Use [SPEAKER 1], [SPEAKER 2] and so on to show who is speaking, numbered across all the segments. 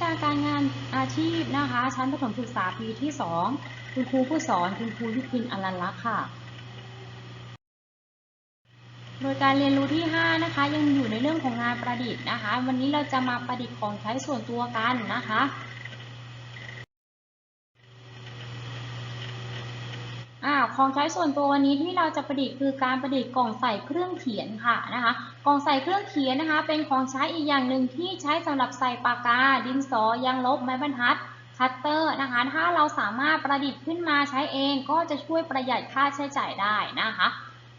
[SPEAKER 1] ชาการงานอาชีพนะคะ ชั้นประถมศึกษาปีที่ 2 คุณครูผู้สอนคุณครูยุพินอลันลักษ์ค่ะ โดยการเรียนรู้ที่ 5 นะคะ ยังอยู่ในเรื่องของงานประดิษฐ์นะคะ วันนี้เราจะมาประดิษฐ์ของใช้ส่วนตัวกันนะคะ อ่า ของใช้ส่วนตัววันนี้ที่เราจะประดิษฐ์คือการประดิษฐ์กล่องใส่เครื่องเขียนค่ะนะคะ กล่องใส่เครื่องเขียนนะคะ เป็นของใช้อีกอย่างหนึ่งที่ใช้สำหรับใส่ปากกา ดินสอยางลบไม้บรรทัดคัตเตอร์นะคะ ถ้าเราสามารถประดิษฐ์ขึ้นมาใช้เองก็จะช่วยประหยัดค่าใช้จ่ายได้นะคะ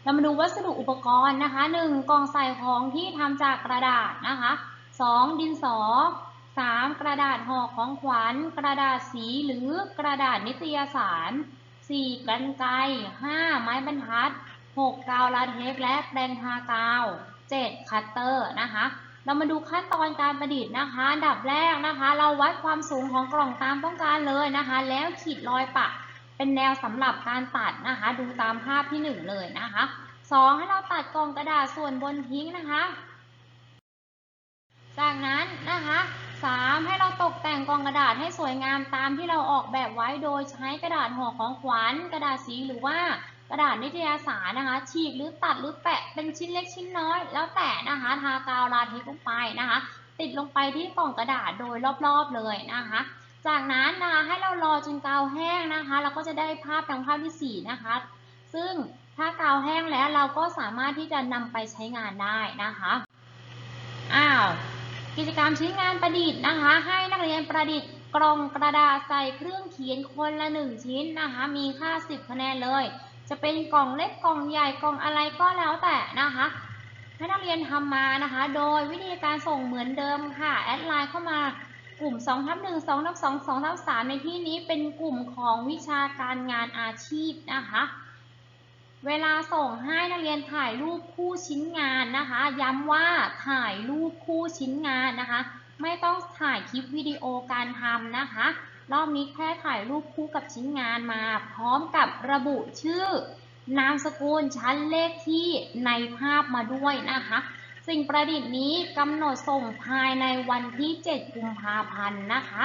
[SPEAKER 1] เรามาดูวัสดุอุปกรณ์นะคะ 1. กล่องใส่ของที่ทำจากกระดาษนะคะ 2. ดินสอ 3. กระดาษห่อของขวัญ กระดาษสีหรือกระดาษนิตยสาร 4. กรรไกร 5. ไม้บรรทัด 6. กาวลาเทกและแปรงทากาว 7. คัตเตอร์นะคะ เรามาดูขั้นตอนการประดิษฐ์นะคะอันดับแรกนะคะ เราวัดความสูงของกล่องตามต้องการเลยนะคะ แล้วขีดรอยปะเป็นแนวสำหรับการตัดนะคะ ดูตามภาพที่ 1 เลยนะคะ 2. ให้เราตัดกล่องกระดาษส่วนบนทิ้งนะคะ จากนั้นนะคะ 3. ให้เรา แต่งกล่องกระดาษให้สวยงามตามที่เราออกแบบไว้โดยใช้กระดาษห่อของขวัญกระดาษสีหรือว่ากระดาษนิตยสารนะคะ ฉีกหรือตัดหรือแปะเป็นชิ้นเล็กชิ้นน้อย แล้วแต่นะคะทากาวลาเทกซ์ลงไปนะคะ ติดลงไปที่กล่องกระดาษโดยรอบๆเลยนะคะ จากนั้นนะคะให้เรารอจนกาวแห้งนะคะ เราก็จะได้ภาพทางภาพที่4นะคะ ซึ่งถ้ากาวแห้งแล้วเราก็สามารถที่จะนำไปใช้งานได้นะคะ กิจกรรมชิ้นงานประดิษฐ์นะคะ ให้นักเรียนประดิษฐ์กล่องกระดาษใส่เครื่องเขียนคนละ 1 ชิ้นนะคะ มีค่า 10 คะแนนเลย จะเป็นกล่องเล็กกล่องใหญ่กล่องอะไรก็แล้วแต่นะคะให้นักเรียนทำมานะคะ โดยวิธีการส่งเหมือนเดิมค่ะ แอดไลน์เข้ามากลุ่ม2ทับ1 2ทับ2 2ทับ3ในที่นี้เป็นกลุ่มของวิชาการงานอาชีพนะคะ เวลาส่งให้นักเรียนถ่ายรูปคู่ชิ้นงานนะคะ ย้ำว่าถ่ายรูปคู่ชิ้นงานนะคะ ไม่ต้องถ่ายคลิปวิดีโอการทำนะคะ รอบนี้แค่ถ่ายรูปคู่กับชิ้นงานมา พร้อมกับระบุชื่อ นามสกุลชั้นเลขที่ในภาพมาด้วยนะคะ สิ่งประดิษฐ์นี้กำหนดส่งภายในวันที่ 7 กุมภาพันธ์นะคะ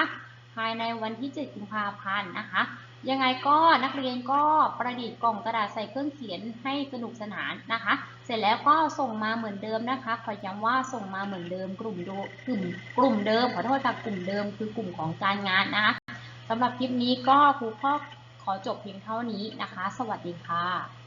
[SPEAKER 1] ภายในวันที่ 7 กุมภาพันธ์นะคะ ยังไงก็นักเรียนก็ประดิษฐ์กล่องกระดาษใส่เครื่องเขียนให้สนุกสนานนะคะ เสร็จแล้วก็ส่งมาเหมือนเดิมนะคะ ขอย้ำว่าส่งมาเหมือนเดิมกลุ่มดกลุ่มกลุ่มเดิมขอโทษค่ะกลุ่มเดิมคือกลุ่มของการงานนะคะสำหรับคลิปนี้ก็ครูพ่อขอจบเพียงเท่านี้นะคะ สวัสดีค่ะ